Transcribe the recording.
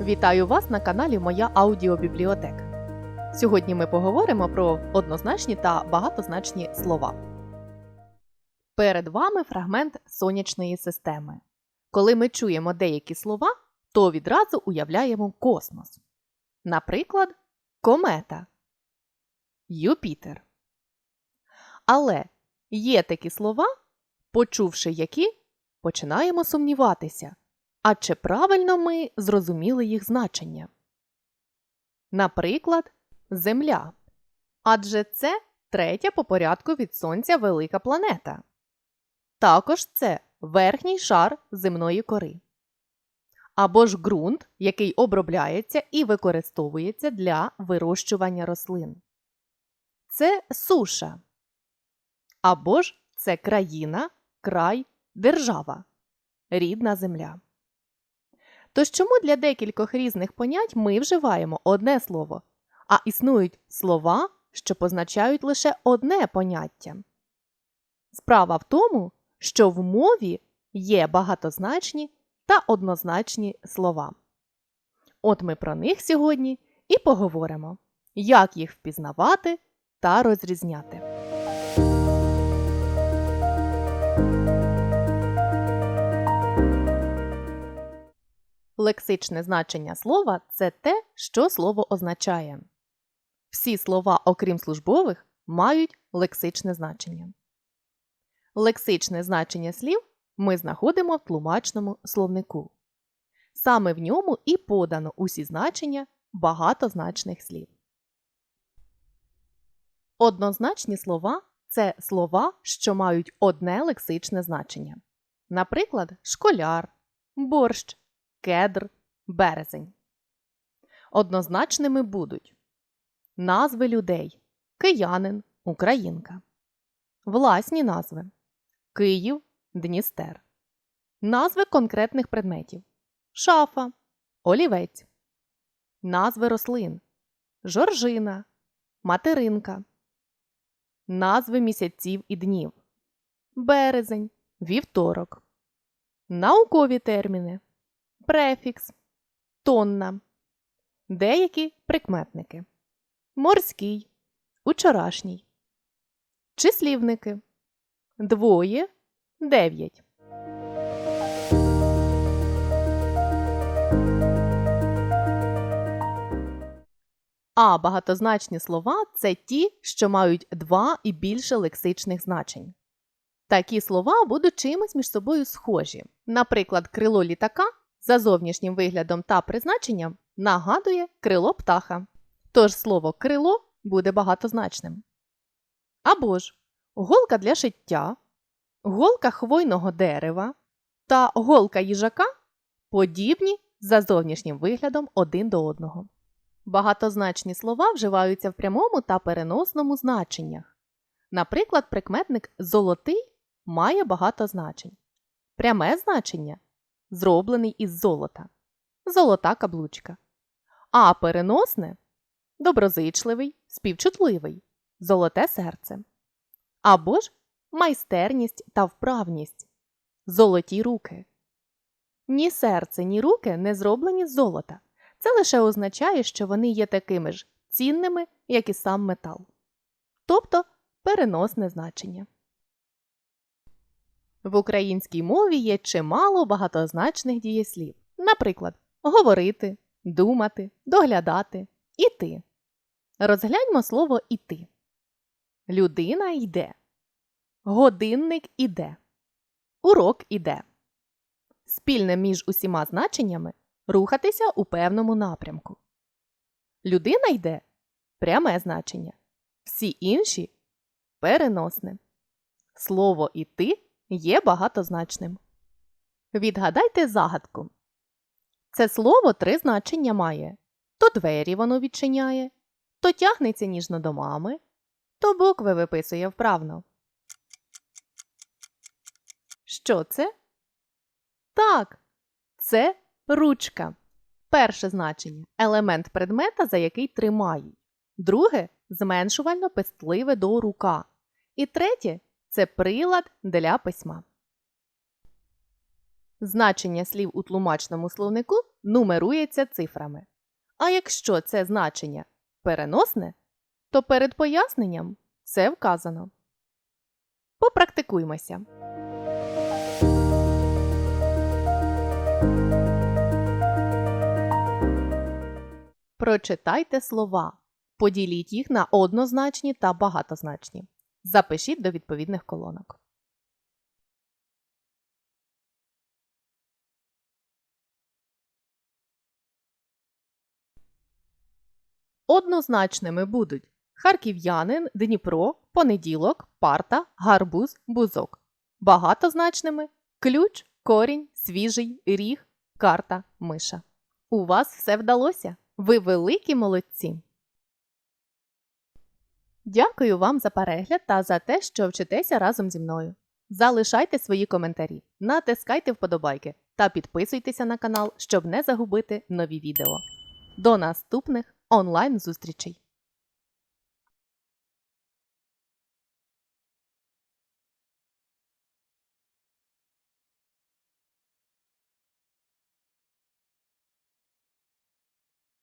Вітаю вас на каналі Моя аудіобібліотека. Сьогодні ми поговоримо про однозначні та багатозначні слова. Перед вами фрагмент сонячної системи. Коли ми чуємо деякі слова, то відразу уявляємо космос. Наприклад, комета, Юпітер. Але є такі слова, почувши які, починаємо сумніватися. А чи правильно ми зрозуміли їх значення? Наприклад, Земля. Адже це третя по порядку від Сонця велика планета. Також це верхній шар земної кори. Або ж ґрунт, який обробляється і використовується для вирощування рослин. Це суша. Або ж це країна, край, держава, рідна земля. Тож чому для декількох різних понять ми вживаємо одне слово, а існують слова, що позначають лише одне поняття? Справа в тому, що в мові є багатозначні та однозначні слова. От ми про них сьогодні і поговоримо, як їх впізнавати та розрізняти. Лексичне значення слова це те, що слово означає. Всі слова, окрім службових, мають лексичне значення. Лексичне значення слів ми знаходимо в тлумачному словнику. Саме в ньому і подано усі значення багатозначних слів. Однозначні слова це слова, що мають одне лексичне значення. Наприклад, школяр, борщ, кедр, березень. Однозначними будуть. Назви людей. Киянин, українка, власні назви. Київ, Дністер, назви конкретних предметів. Шафа, олівець, назви рослин. Жоржина, материнка, назви місяців і днів. Березень, вівторок, наукові терміни префікс, тонна, деякі прикметники, морський, учорашній, числівники, двоє, дев'ять. А багатозначні слова це ті, що мають два і більше лексичних значень. Такі слова будуть чимось між собою схожі. Наприклад, крило літака за зовнішнім виглядом та призначенням нагадує крило птаха. Тож слово крило буде багатозначним. Або ж голка для шиття, голка хвойного дерева та голка їжака подібні за зовнішнім виглядом один до одного. Багатозначні слова вживаються в прямому та переносному значеннях. Наприклад, прикметник золотий має багато значень. Пряме значення зроблений із золота, золота каблучка. А переносне доброзичливий, співчутливий, золоте серце. Або ж майстерність та вправність, золоті руки. Ні серце, ні руки не зроблені з золота. Це лише означає, що вони є такими ж цінними, як і сам метал. Тобто переносне значення. В українській мові є чимало багатозначних дієслів. Наприклад, говорити, думати, доглядати, іти. Розгляньмо слово іти. Людина йде. Годинник іде. Урок іде. Спільне між усіма значеннями рухатися у певному напрямку. Людина йде пряме значення. Всі інші переносне. Слово іти є багатозначним. Відгадайте загадку. Це слово три значення має то двері воно відчиняє, то тягнеться ніжно до мами, то букви виписує вправно. Що це? Так, це ручка. Перше значення елемент предмета, за який тримають. Друге зменшувально пестливе до рука. І третє це прилад для письма. Значення слів у тлумачному словнику нумерується цифрами. А якщо це значення переносне, то перед поясненням це вказано. Попрактикуймося. Прочитайте слова. Поділіть їх на однозначні та багатозначні. Запишіть до відповідних колонок. Однозначними будуть харків'янин, Дніпро, понеділок, парта, гарбуз, бузок. Багатозначними ключ, корінь, свіжий, ріг, карта, миша. У вас все вдалося. Ви великі молодці. Дякую вам за перегляд та за те, що вчитеся разом зі мною. Залишайте свої коментарі, натискайте вподобайки та підписуйтеся на канал, щоб не загубити нові відео. До наступних онлайн зустрічей!